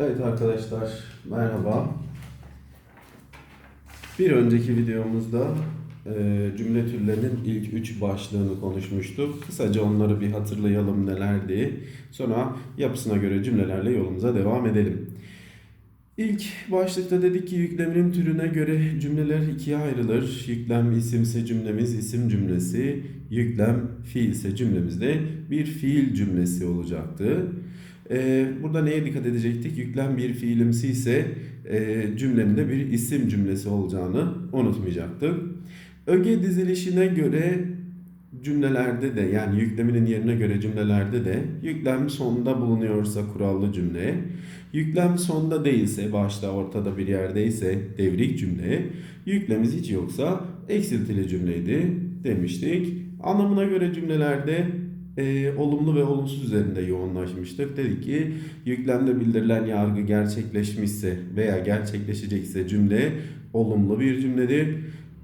Evet arkadaşlar merhaba. Bir önceki videomuzda e, cümle türlerinin ilk üç başlığını konuşmuştuk. Kısaca onları bir hatırlayalım nelerdi. Sonra yapısına göre cümlelerle yolumuza devam edelim. İlk başlıkta dedik ki yükleminin türüne göre cümleler ikiye ayrılır. Yüklem isimse cümlemiz isim cümlesi, yüklem fiilse cümlemizde bir fiil cümlesi olacaktı. Ee, burada neye dikkat edecektik? Yüklem bir fiilimsi ise e, cümlenin de bir isim cümlesi olacağını unutmayacaktık. Öge dizilişine göre cümlelerde de yani yükleminin yerine göre cümlelerde de yüklem sonda bulunuyorsa kurallı cümle, yüklem sonda değilse başta ortada bir yerdeyse devrik cümle, yüklemiz hiç yoksa eksiltili cümleydi demiştik. Anlamına göre cümlelerde e, olumlu ve olumsuz üzerinde yoğunlaşmıştık. Dedik ki yüklemde bildirilen yargı gerçekleşmişse veya gerçekleşecekse cümle olumlu bir cümledir.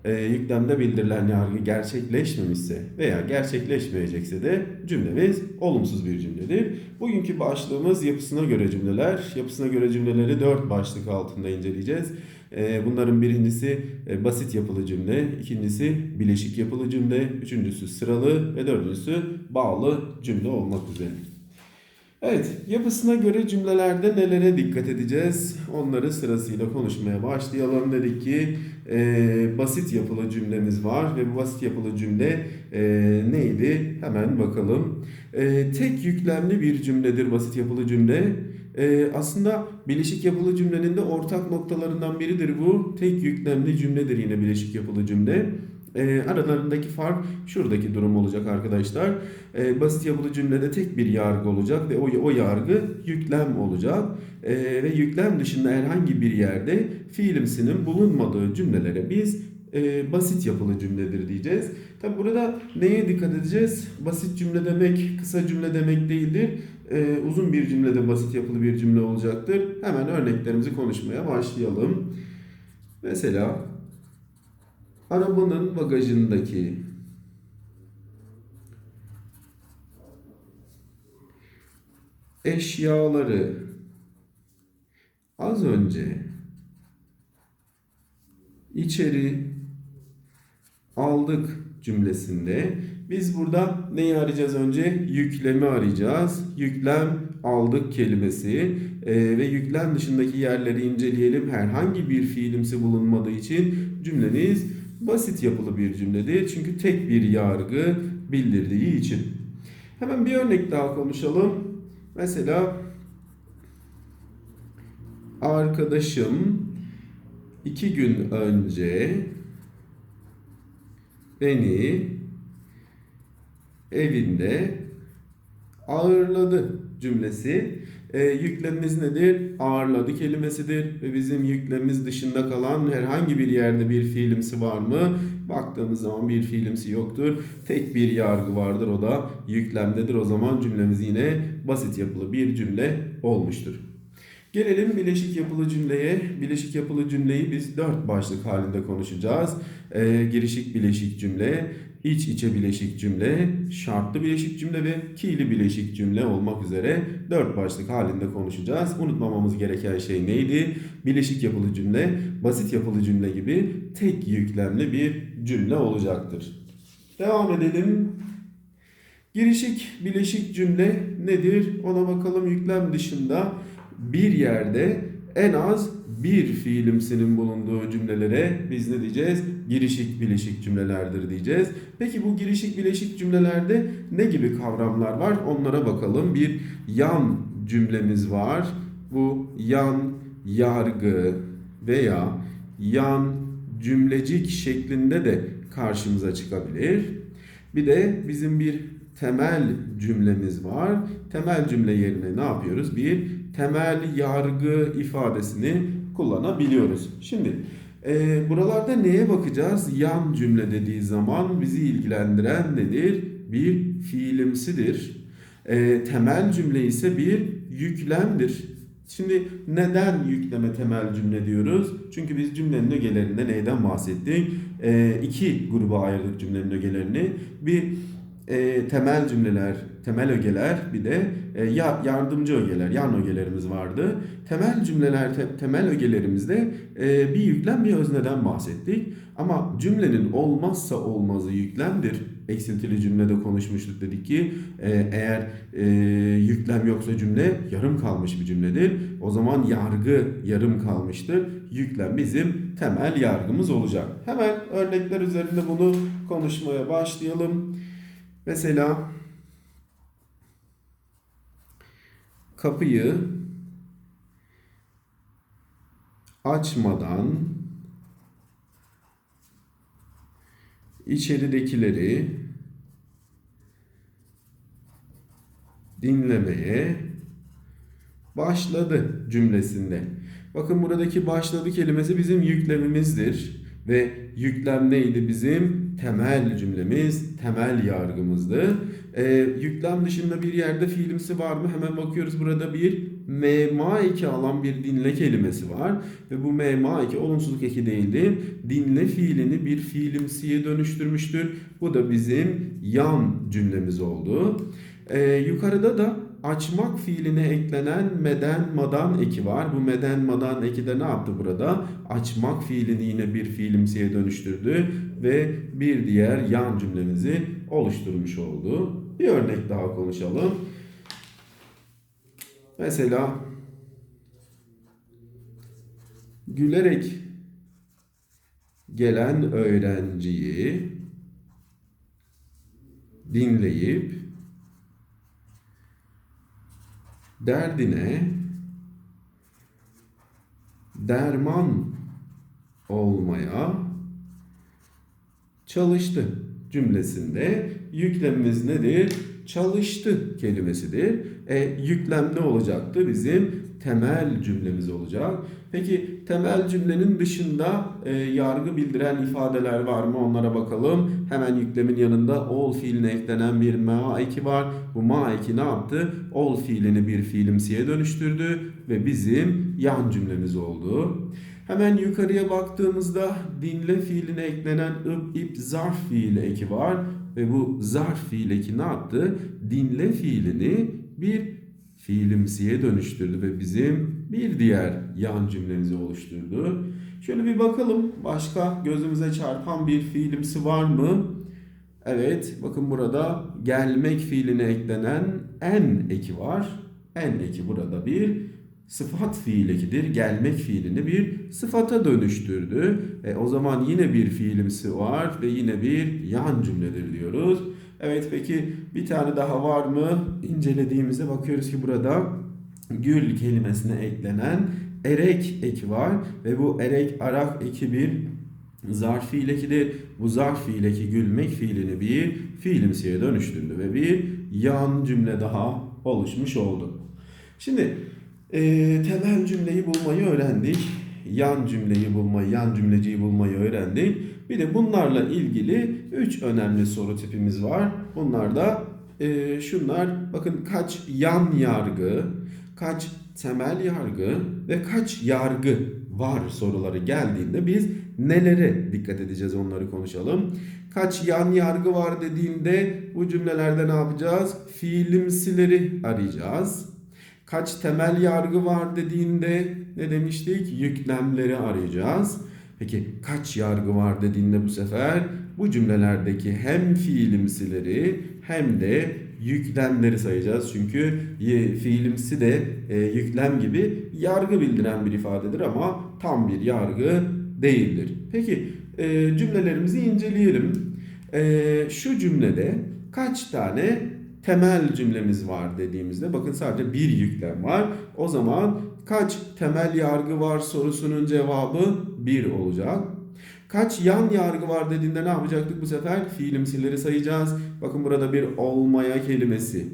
E, yüklemde bildirilen yargı gerçekleşmemişse veya gerçekleşmeyecekse de cümlemiz olumsuz bir cümledir. Bugünkü başlığımız yapısına göre cümleler. Yapısına göre cümleleri dört başlık altında inceleyeceğiz. E, bunların birincisi e, basit yapılı cümle, ikincisi bileşik yapılı cümle, üçüncüsü sıralı ve dördüncüsü bağlı cümle olmak üzere. Evet, yapısına göre cümlelerde nelere dikkat edeceğiz? Onları sırasıyla konuşmaya başlayalım. Dedik ki e, basit yapılı cümlemiz var ve bu basit yapılı cümle e, neydi? Hemen bakalım. E, tek yüklemli bir cümledir basit yapılı cümle. E, aslında bileşik yapılı cümlenin de ortak noktalarından biridir bu. Tek yüklemli cümledir yine bileşik yapılı cümle. E, aralarındaki fark şuradaki durum olacak arkadaşlar. E, basit yapılı cümlede tek bir yargı olacak ve o, o yargı yüklem olacak. E, ve yüklem dışında herhangi bir yerde fiilimsinin bulunmadığı cümlelere biz e, basit yapılı cümledir diyeceğiz. Tabi burada neye dikkat edeceğiz? Basit cümle demek kısa cümle demek değildir. E, uzun bir cümlede basit yapılı bir cümle olacaktır. Hemen örneklerimizi konuşmaya başlayalım. Mesela arabanın bagajındaki eşyaları az önce içeri aldık cümlesinde biz burada neyi arayacağız önce? Yüklemi arayacağız. Yüklem aldık kelimesi e, ve yüklem dışındaki yerleri inceleyelim. Herhangi bir fiilimsi bulunmadığı için cümlemiz basit yapılı bir cümledir. Çünkü tek bir yargı bildirdiği için. Hemen bir örnek daha konuşalım. Mesela arkadaşım iki gün önce beni evinde ağırladı cümlesi. E, yüklemimiz nedir? Ağırladı kelimesidir ve bizim yüklemimiz dışında kalan herhangi bir yerde bir fiilimsi var mı? Baktığımız zaman bir fiilimsi yoktur. Tek bir yargı vardır o da yüklemdedir. O zaman cümlemiz yine basit yapılı bir cümle olmuştur. Gelelim bileşik yapılı cümleye. Bileşik yapılı cümleyi biz dört başlık halinde konuşacağız. Ee, girişik bileşik cümle, iç içe bileşik cümle, şartlı bileşik cümle ve ki'li bileşik cümle olmak üzere dört başlık halinde konuşacağız. Unutmamamız gereken şey neydi? Bileşik yapılı cümle, basit yapılı cümle gibi tek yüklemli bir cümle olacaktır. Devam edelim. Girişik bileşik cümle nedir? Ona bakalım yüklem dışında bir yerde en az bir fiilimsinin bulunduğu cümlelere biz ne diyeceğiz? Girişik bileşik cümlelerdir diyeceğiz. Peki bu girişik bileşik cümlelerde ne gibi kavramlar var? Onlara bakalım. Bir yan cümlemiz var. Bu yan yargı veya yan cümlecik şeklinde de karşımıza çıkabilir. Bir de bizim bir temel cümlemiz var. Temel cümle yerine ne yapıyoruz? Bir temel yargı ifadesini kullanabiliyoruz. Şimdi e, buralarda neye bakacağız? Yan cümle dediği zaman bizi ilgilendiren nedir? Bir fiilimsidir. E, temel cümle ise bir yüklemdir. Şimdi neden yükleme temel cümle diyoruz? Çünkü biz cümlenin ögelerinde neyden bahsettik? E, iki gruba ayırdık cümlenin ögelerini. Bir e, temel cümleler, temel ögeler bir de e, ya, yardımcı ögeler, yan ögelerimiz vardı. Temel cümleler, te- temel ögelerimizde e, bir yüklem bir özneden bahsettik. Ama cümlenin olmazsa olmazı yüklemdir. Eksiltili cümlede konuşmuştuk dedik ki e, eğer e, yüklem yoksa cümle yarım kalmış bir cümledir. O zaman yargı yarım kalmıştır. Yüklem bizim temel yargımız olacak. Hemen örnekler üzerinde bunu konuşmaya başlayalım. Mesela kapıyı açmadan içeridekileri dinlemeye başladı cümlesinde. Bakın buradaki başladı kelimesi bizim yüklemimizdir ve yüklem neydi bizim? Temel cümlemiz, temel yargımızdı. Ee, yüklem dışında bir yerde fiilimsi var mı? Hemen bakıyoruz burada bir mema2 alan bir dinle kelimesi var. Ve bu mema2 olumsuzluk eki değildi. Dinle fiilini bir fiilimsiye dönüştürmüştür. Bu da bizim yan cümlemiz oldu. Ee, yukarıda da açmak fiiline eklenen meden madan eki var. Bu meden madan eki de ne yaptı burada? Açmak fiilini yine bir fiilimsiye dönüştürdü ve bir diğer yan cümlemizi oluşturmuş oldu. Bir örnek daha konuşalım. Mesela gülerek gelen öğrenciyi dinleyip derdine derman olmaya çalıştı cümlesinde yüklemimiz nedir? Çalıştı kelimesidir. E, yüklem ne olacaktı? Bizim temel cümlemiz olacak. Peki temel cümlenin dışında e, yargı bildiren ifadeler var mı? Onlara bakalım. Hemen yüklemin yanında ol fiiline eklenen bir ma eki var. Bu ma eki ne yaptı? Ol fiilini bir fiilimsiye dönüştürdü ve bizim yan cümlemiz oldu. Hemen yukarıya baktığımızda dinle fiiline eklenen ıp ip zarf fiili eki var ve bu zarf fiil eki ne yaptı? Dinle fiilini bir fiilimsiye dönüştürdü ve bizim bir diğer yan cümlemizi oluşturdu. Şöyle bir bakalım başka gözümüze çarpan bir fiilimsi var mı? Evet bakın burada gelmek fiiline eklenen en eki var. En eki burada bir sıfat fiil ekidir. Gelmek fiilini bir sıfata dönüştürdü. E, o zaman yine bir fiilimsi var ve yine bir yan cümledir diyoruz. Evet peki bir tane daha var mı? İncelediğimizde bakıyoruz ki burada gül kelimesine eklenen erek eki var ve bu erek arak eki bir zarf fiil ekidir. Bu zarf fiil gülmek fiilini bir fiilimsiye dönüştürdü ve bir yan cümle daha oluşmuş oldu. Şimdi e, temel cümleyi bulmayı öğrendik. Yan cümleyi bulmayı, yan cümleciyi bulmayı öğrendik. Bir de bunlarla ilgili üç önemli soru tipimiz var. Bunlar da e, şunlar. Bakın kaç yan yargı, kaç temel yargı ve kaç yargı var soruları geldiğinde biz nelere dikkat edeceğiz onları konuşalım. Kaç yan yargı var dediğinde bu cümlelerde ne yapacağız? Fiilimsileri arayacağız. Kaç temel yargı var dediğinde ne demiştik? Yüklemleri arayacağız. Peki kaç yargı var dediğinde bu sefer bu cümlelerdeki hem fiilimsileri hem de yüklemleri sayacağız. Çünkü fiilimsi de e, yüklem gibi yargı bildiren bir ifadedir ama tam bir yargı değildir. Peki e, cümlelerimizi inceleyelim. E, şu cümlede kaç tane temel cümlemiz var dediğimizde bakın sadece bir yüklem var. O zaman kaç temel yargı var sorusunun cevabı 1 olacak. Kaç yan yargı var dediğinde ne yapacaktık bu sefer? Fiilimsileri sayacağız. Bakın burada bir olmaya kelimesi.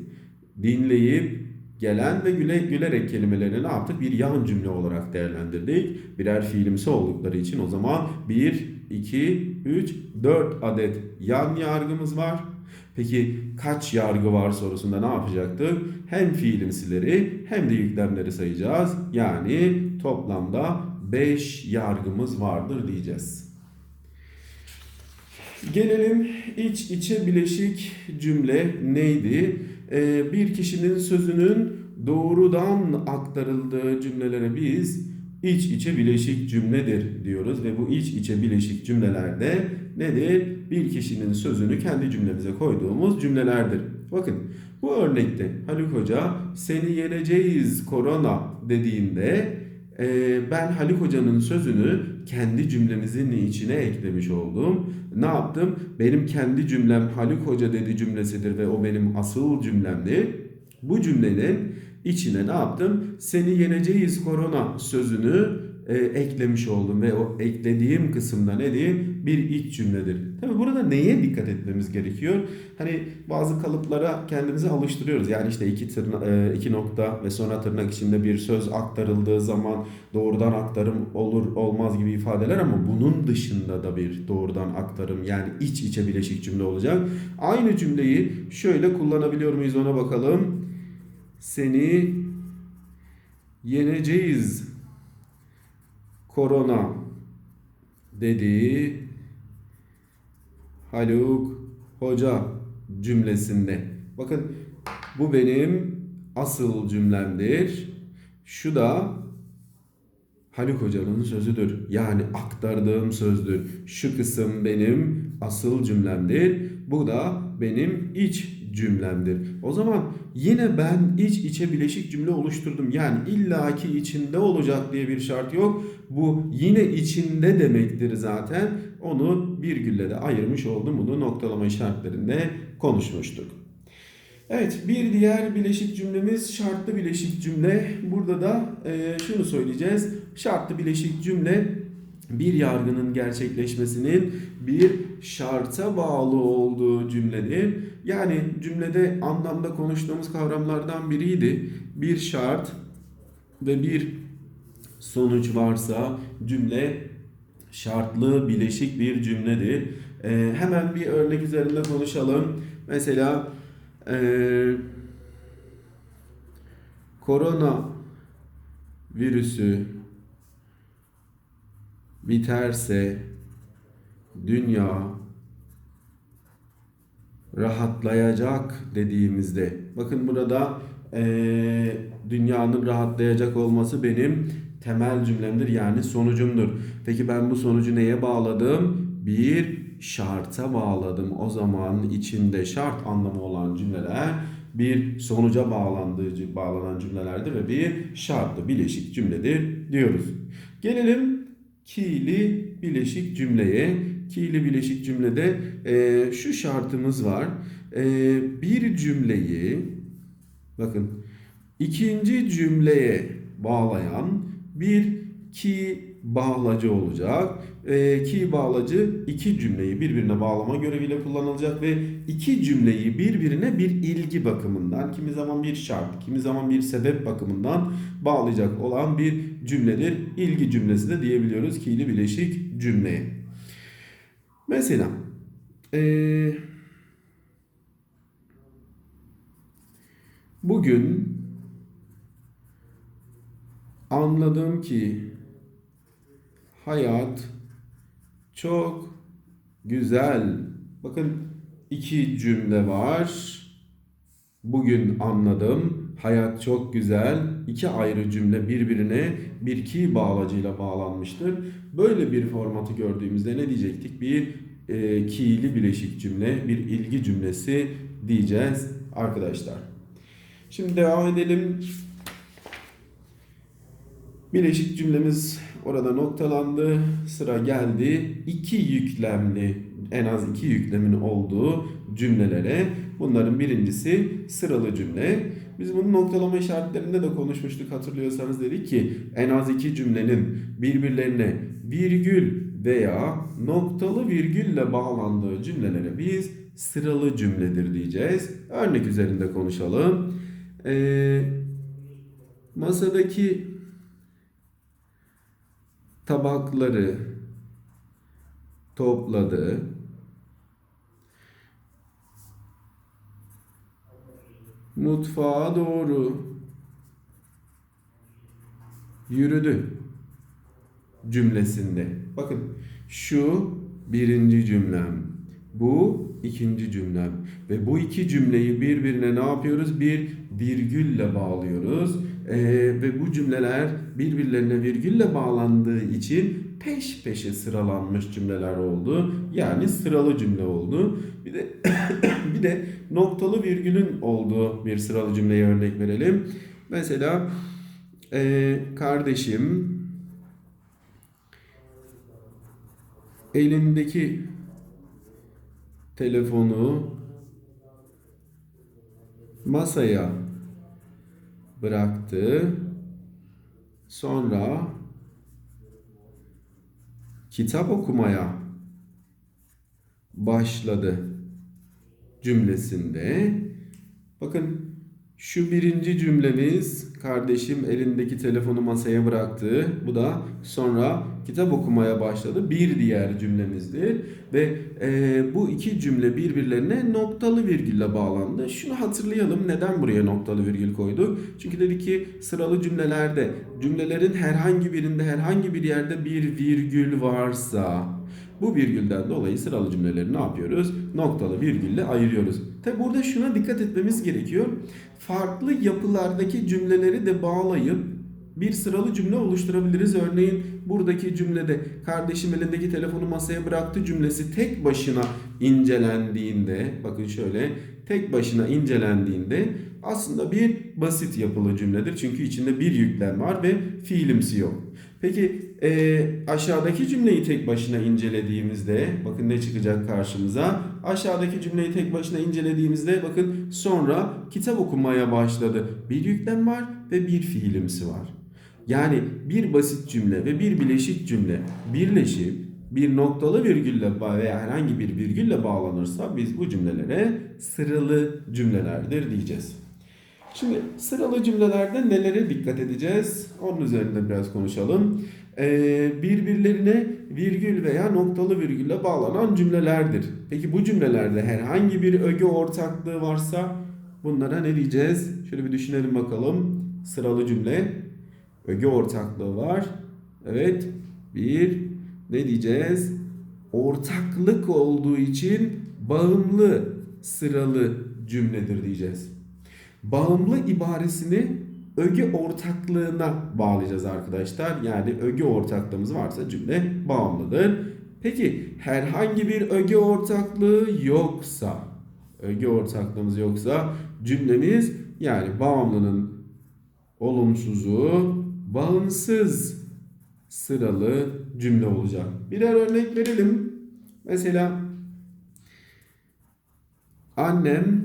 Dinleyip gelen ve güle, gülerek kelimelerini ne yaptık? Bir yan cümle olarak değerlendirdik. Birer fiilimsi oldukları için o zaman 1, 2, 3, 4 adet yan yargımız var. Peki kaç yargı var sorusunda ne yapacaktık? Hem fiilimsileri hem de yüklemleri sayacağız. Yani toplamda 5 yargımız vardır diyeceğiz. Gelelim iç içe bileşik cümle neydi? Ee, bir kişinin sözünün doğrudan aktarıldığı cümlelere biz iç içe bileşik cümledir diyoruz ve bu iç içe bileşik cümlelerde nedir? Bir kişinin sözünü kendi cümlemize koyduğumuz cümlelerdir. Bakın bu örnekte Haluk Hoca seni yeneceğiz korona dediğinde e, ben Haluk Hoca'nın sözünü kendi cümlemizin içine eklemiş oldum. Ne yaptım? Benim kendi cümlem Haluk Hoca dedi cümlesidir ve o benim asıl cümlemdir. Bu cümlenin içine ne yaptım? Seni yeneceğiz korona sözünü e, eklemiş oldum ve o eklediğim kısımda ne diyeyim? Bir iç cümledir. Tabi burada neye dikkat etmemiz gerekiyor? Hani bazı kalıplara kendimizi alıştırıyoruz. Yani işte iki, tırna, e, iki nokta ve sonra tırnak içinde bir söz aktarıldığı zaman doğrudan aktarım olur olmaz gibi ifadeler ama bunun dışında da bir doğrudan aktarım yani iç içe bileşik cümle olacak. Aynı cümleyi şöyle kullanabiliyor muyuz ona bakalım. Seni yeneceğiz korona dedi Haluk Hoca cümlesinde. Bakın bu benim asıl cümlemdir. Şu da Haluk Hoca'nın sözüdür. Yani aktardığım sözdür. Şu kısım benim asıl cümlemdir. Bu da benim iç cümlemdir. O zaman yine ben iç içe bileşik cümle oluşturdum. Yani illaki içinde olacak diye bir şart yok. Bu yine içinde demektir zaten. Onu virgülle de ayırmış oldum. Bunu noktalama işaretlerinde konuşmuştuk. Evet bir diğer bileşik cümlemiz şartlı bileşik cümle. Burada da e, şunu söyleyeceğiz. Şartlı bileşik cümle bir yargının gerçekleşmesinin bir şarta bağlı olduğu cümledir. Yani cümlede anlamda konuştuğumuz kavramlardan biriydi. Bir şart ve bir sonuç varsa cümle şartlı bileşik bir cümledir. Ee, hemen bir örnek üzerinde konuşalım. Mesela ee, korona virüsü biterse dünya rahatlayacak dediğimizde bakın burada e, dünyanın rahatlayacak olması benim temel cümlemdir yani sonucumdur. Peki ben bu sonucu neye bağladım? Bir şarta bağladım. O zaman içinde şart anlamı olan cümleler bir sonuca bağlandığı bağlanan cümlelerdir ve bir şartlı bileşik cümledir diyoruz. Gelelim ki'li bileşik cümleye. Ki'li bileşik cümlede e, şu şartımız var. E, bir cümleyi bakın ikinci cümleye bağlayan bir ki bağlacı olacak. E, ki bağlacı iki cümleyi birbirine bağlama göreviyle kullanılacak ve iki cümleyi birbirine bir ilgi bakımından, kimi zaman bir şart, kimi zaman bir sebep bakımından bağlayacak olan bir cümledir. İlgi cümlesi de diyebiliyoruz ki'li bileşik cümleye. Mesela ee, bugün anladım ki hayat çok güzel. Bakın iki cümle var. Bugün anladım. Hayat çok güzel. İki ayrı cümle birbirine bir ki bağlacıyla bağlanmıştır. Böyle bir formatı gördüğümüzde ne diyecektik? Bir e, ki'li bileşik cümle, bir ilgi cümlesi diyeceğiz arkadaşlar. Şimdi devam edelim. Bileşik cümlemiz orada noktalandı. Sıra geldi. iki yüklemli, en az iki yüklemin olduğu cümlelere. Bunların birincisi sıralı cümle. Biz bunu noktalama işaretlerinde de konuşmuştuk hatırlıyorsanız dedik ki en az iki cümlenin birbirlerine virgül veya noktalı virgülle bağlandığı cümlelere biz sıralı cümledir diyeceğiz. Örnek üzerinde konuşalım. Ee, masadaki tabakları topladı. Mutfağa doğru yürüdü cümlesinde. Bakın şu birinci cümlem. Bu ikinci cümlem. Ve bu iki cümleyi birbirine ne yapıyoruz? Bir virgülle bağlıyoruz. Ee, ve bu cümleler birbirlerine virgülle bağlandığı için peş peşe sıralanmış cümleler oldu. Yani sıralı cümle oldu. Bir de bir de noktalı virgülün olduğu bir sıralı cümleye örnek verelim. Mesela e, kardeşim elindeki telefonu masaya bıraktı. Sonra kitap okumaya başladı cümlesinde bakın şu birinci cümlemiz kardeşim elindeki telefonu masaya bıraktı. Bu da sonra kitap okumaya başladı. Bir diğer cümlemizdir. Ve e, bu iki cümle birbirlerine noktalı virgülle bağlandı. Şunu hatırlayalım. Neden buraya noktalı virgül koyduk? Çünkü dedik ki sıralı cümlelerde cümlelerin herhangi birinde herhangi bir yerde bir virgül varsa bu virgülden dolayı sıralı cümleleri ne yapıyoruz? Noktalı virgülle ayırıyoruz. Tabi burada şuna dikkat etmemiz gerekiyor. Farklı yapılardaki cümleleri de bağlayıp bir sıralı cümle oluşturabiliriz. Örneğin buradaki cümlede kardeşim elindeki telefonu masaya bıraktı cümlesi tek başına incelendiğinde bakın şöyle tek başına incelendiğinde aslında bir basit yapılı cümledir. Çünkü içinde bir yüklem var ve fiilimsi yok. Peki e, aşağıdaki cümleyi tek başına incelediğimizde bakın ne çıkacak karşımıza. Aşağıdaki cümleyi tek başına incelediğimizde bakın sonra kitap okumaya başladı. Bir yüklem var ve bir fiilimsi var. Yani bir basit cümle ve bir bileşik cümle birleşip bir noktalı virgülle veya herhangi bir virgülle bağlanırsa biz bu cümlelere sıralı cümlelerdir diyeceğiz. Şimdi sıralı cümlelerde nelere dikkat edeceğiz? Onun üzerinde biraz konuşalım. Ee, birbirlerine virgül veya noktalı virgülle bağlanan cümlelerdir. Peki bu cümlelerde herhangi bir öge ortaklığı varsa bunlara ne diyeceğiz? Şöyle bir düşünelim bakalım. Sıralı cümle öge ortaklığı var. Evet. Bir ne diyeceğiz? Ortaklık olduğu için bağımlı sıralı cümledir diyeceğiz. Bağımlı ibaresini öge ortaklığına bağlayacağız arkadaşlar. Yani öge ortaklığımız varsa cümle bağımlıdır. Peki herhangi bir öge ortaklığı yoksa, öge ortaklığımız yoksa cümlemiz yani bağımlının olumsuzu bağımsız sıralı cümle olacak. Birer örnek verelim. Mesela annem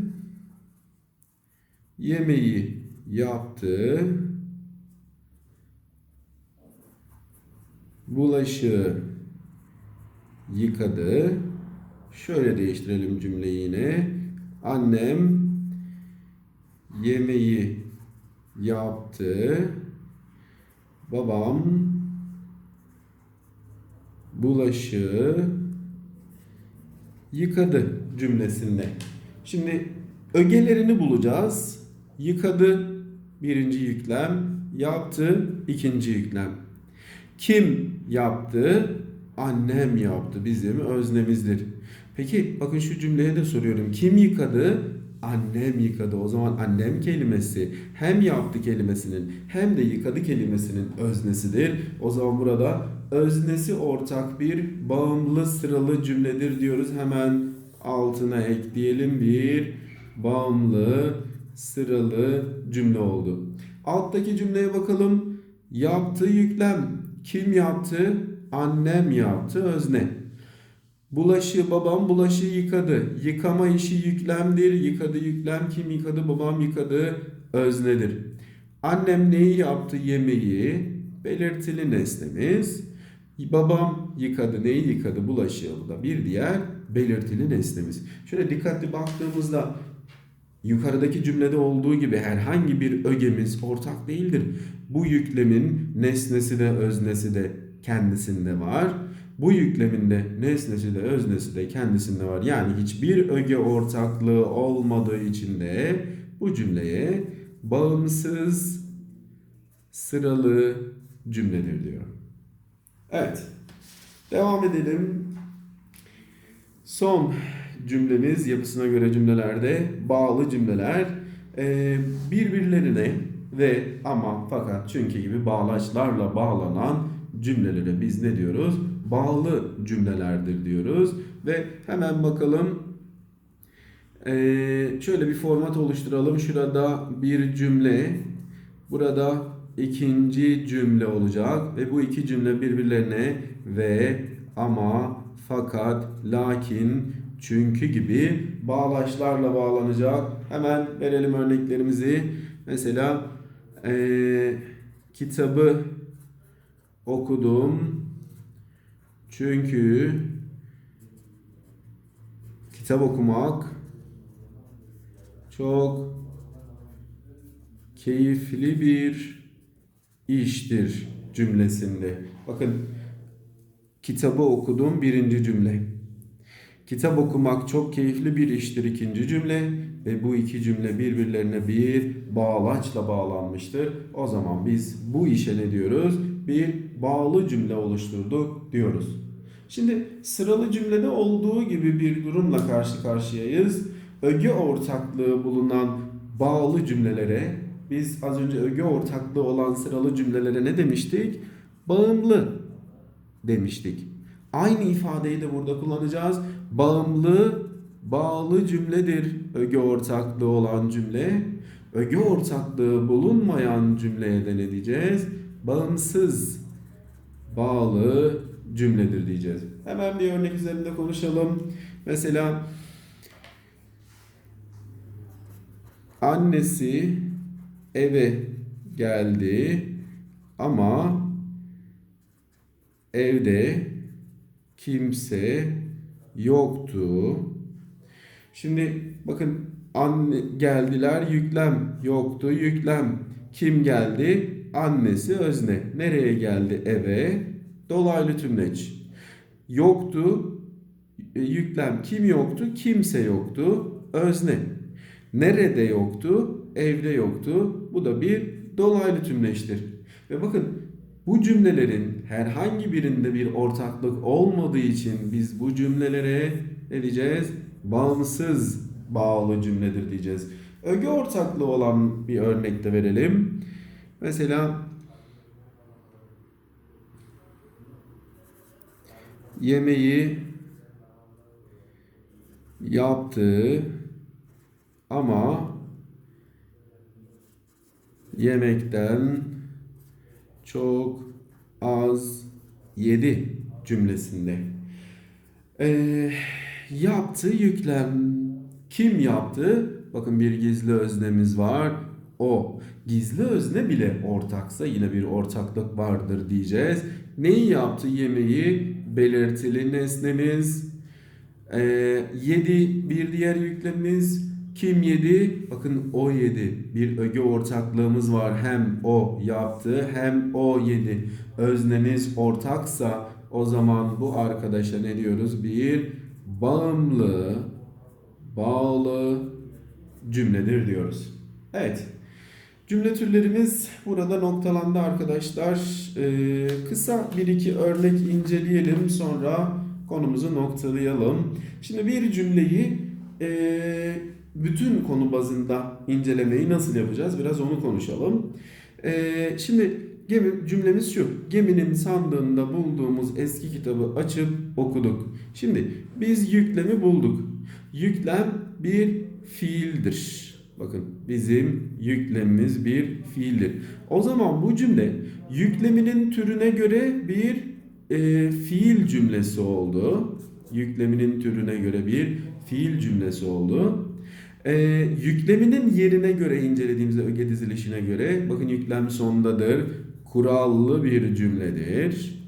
yemeği yaptı. Bulaşığı yıkadı. Şöyle değiştirelim cümleyi yine. Annem yemeği yaptı. Babam bulaşığı yıkadı cümlesinde. Şimdi ögelerini bulacağız. Yıkadı birinci yüklem, yaptı ikinci yüklem. Kim yaptı? Annem yaptı. Bizim öznemizdir. Peki bakın şu cümleye de soruyorum. Kim yıkadı? Annem yıkadı. O zaman annem kelimesi hem yaptı kelimesinin hem de yıkadı kelimesinin öznesidir. O zaman burada öznesi ortak bir bağımlı sıralı cümledir diyoruz. Hemen altına ekleyelim bir bağımlı sıralı cümle oldu. Alttaki cümleye bakalım. Yaptı yüklem. Kim yaptı? Annem yaptı özne. Bulaşığı babam bulaşığı yıkadı. Yıkama işi yüklemdir. Yıkadı yüklem. Kim yıkadı? Babam yıkadı. Öznedir. Annem neyi yaptı? Yemeği. Belirtili nesnemiz. Babam yıkadı. Neyi yıkadı? Bulaşığı. Bu da bir diğer belirtili nesnemiz. Şöyle dikkatli baktığımızda yukarıdaki cümlede olduğu gibi herhangi bir ögemiz ortak değildir. Bu yüklemin nesnesi de öznesi de kendisinde var. Bu yüklemin de nesnesi de öznesi de kendisinde var. Yani hiçbir öge ortaklığı olmadığı için de bu cümleye bağımsız sıralı cümledir diyor. Evet. Devam edelim. Son cümlemiz yapısına göre cümlelerde bağlı cümleler Ee, birbirlerine ve ama fakat çünkü gibi bağlaçlarla bağlanan cümlelere biz ne diyoruz? Bağlı cümlelerdir diyoruz ve hemen bakalım ee, şöyle bir format oluşturalım. Şurada bir cümle, burada ikinci cümle olacak ve bu iki cümle birbirlerine ve ama fakat lakin çünkü gibi bağlaçlarla bağlanacak. Hemen verelim örneklerimizi. Mesela ee, kitabı okudum çünkü kitap okumak çok keyifli bir iştir cümlesinde. Bakın kitabı okudum birinci cümle. Kitap okumak çok keyifli bir iştir ikinci cümle ve bu iki cümle birbirlerine bir bağlaçla bağlanmıştır. O zaman biz bu işe ne diyoruz? Bir bağlı cümle oluşturduk diyoruz. Şimdi sıralı cümlede olduğu gibi bir durumla karşı karşıyayız. Öge ortaklığı bulunan bağlı cümlelere biz az önce öge ortaklığı olan sıralı cümlelere ne demiştik? Bağımlı demiştik. Aynı ifadeyi de burada kullanacağız. Bağımlı, bağlı cümledir öge ortaklığı olan cümle. Öge ortaklığı bulunmayan cümleye de ne diyeceğiz? Bağımsız, bağlı cümledir diyeceğiz. Hemen bir örnek üzerinde konuşalım. Mesela annesi eve geldi ama evde kimse yoktu. Şimdi bakın anne geldiler yüklem yoktu yüklem. Kim geldi? Annesi özne. Nereye geldi? Eve. Dolaylı tümleç. Yoktu e, yüklem. Kim yoktu? Kimse yoktu. Özne. Nerede yoktu? Evde yoktu. Bu da bir dolaylı tümleçtir. Ve bakın bu cümlelerin herhangi birinde bir ortaklık olmadığı için biz bu cümlelere ne diyeceğiz? Bağımsız bağlı cümledir diyeceğiz. Öge ortaklığı olan bir örnek de verelim. Mesela yemeği yaptı ama yemekten çok az yedi cümlesinde. Ee, yaptı yüklem. Kim yaptı? Bakın bir gizli öznemiz var. O. Gizli özne bile ortaksa yine bir ortaklık vardır diyeceğiz. Neyi yaptı? Yemeği belirtili nesnemiz. Ee, yedi bir diğer yüklemimiz kim yedi? Bakın o yedi. Bir öge ortaklığımız var. Hem o yaptı hem o yedi. Öznemiz ortaksa o zaman bu arkadaşa ne diyoruz? Bir bağımlı, bağlı cümledir diyoruz. Evet. Cümle türlerimiz burada noktalandı arkadaşlar. Ee, kısa bir iki örnek inceleyelim sonra konumuzu noktalayalım. Şimdi bir cümleyi e, bütün konu bazında incelemeyi nasıl yapacağız? Biraz onu konuşalım. Ee, şimdi gemi, cümlemiz şu. Geminin sandığında bulduğumuz eski kitabı açıp okuduk. Şimdi biz yüklemi bulduk. Yüklem bir fiildir. Bakın bizim yüklemimiz bir fiildir. O zaman bu cümle yükleminin türüne göre bir e, fiil cümlesi oldu. Yükleminin türüne göre bir fiil cümlesi oldu. Ee, yükleminin yerine göre incelediğimizde öge dizilişine göre bakın yüklem sondadır. Kurallı bir cümledir.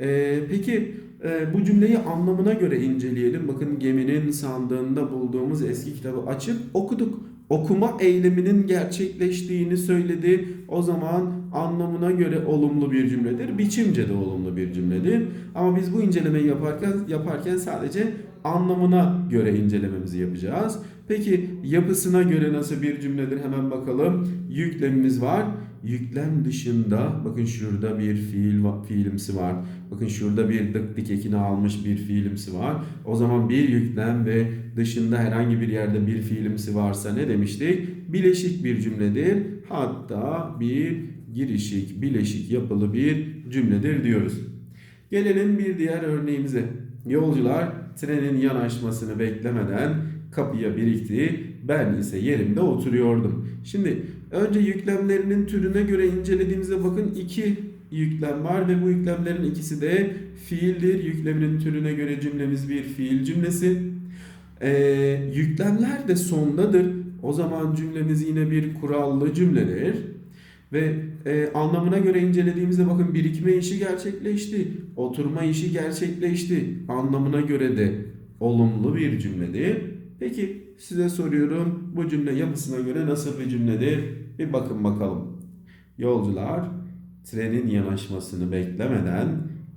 Ee, peki e, bu cümleyi anlamına göre inceleyelim. Bakın geminin sandığında bulduğumuz eski kitabı açıp okuduk. Okuma eyleminin gerçekleştiğini söyledi. O zaman anlamına göre olumlu bir cümledir. Biçimce de olumlu bir cümledir. Ama biz bu incelemeyi yaparken yaparken sadece anlamına göre incelememizi yapacağız. Peki yapısına göre nasıl bir cümledir hemen bakalım. Yüklemimiz var. Yüklem dışında bakın şurada bir fiil fiilimsi var. Bakın şurada bir dık dik ekini almış bir fiilimsi var. O zaman bir yüklem ve dışında herhangi bir yerde bir fiilimsi varsa ne demiştik? Bileşik bir cümledir. Hatta bir girişik, bileşik yapılı bir cümledir diyoruz. Gelelim bir diğer örneğimize. Yolcular trenin yanaşmasını beklemeden kapıya birikti. Ben ise yerimde oturuyordum. Şimdi önce yüklemlerinin türüne göre incelediğimizde bakın iki yüklem var ve bu yüklemlerin ikisi de fiildir. Yükleminin türüne göre cümlemiz bir fiil cümlesi. Ee, yüklemler de sondadır. O zaman cümlemiz yine bir kurallı cümledir. Ve e, anlamına göre incelediğimizde bakın birikme işi gerçekleşti. Oturma işi gerçekleşti. Anlamına göre de olumlu bir cümledir. Peki size soruyorum bu cümle yapısına göre nasıl bir cümledir? Bir bakın bakalım. Yolcular trenin yanaşmasını beklemeden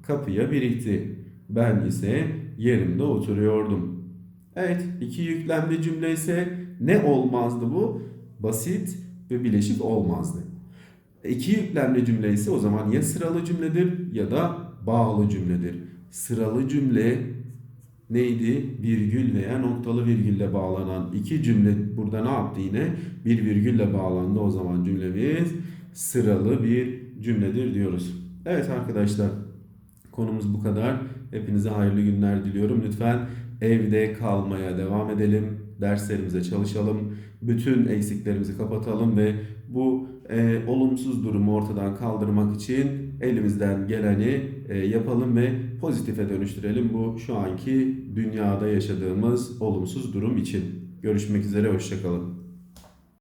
kapıya birikti. Ben ise yerimde oturuyordum. Evet, iki yüklemli cümle ise ne olmazdı bu? Basit ve bileşik olmazdı. İki yüklemli cümle ise o zaman ya sıralı cümledir ya da bağlı cümledir. Sıralı cümle neydi? Virgül veya noktalı virgülle bağlanan iki cümle burada ne yaptı yine? Bir virgülle bağlandı o zaman cümlemiz sıralı bir cümledir diyoruz. Evet arkadaşlar konumuz bu kadar. Hepinize hayırlı günler diliyorum. Lütfen evde kalmaya devam edelim. Derslerimize çalışalım. Bütün eksiklerimizi kapatalım ve bu e, olumsuz durumu ortadan kaldırmak için elimizden geleni e, yapalım ve pozitife dönüştürelim bu şu anki dünyada yaşadığımız olumsuz durum için. Görüşmek üzere, hoşçakalın.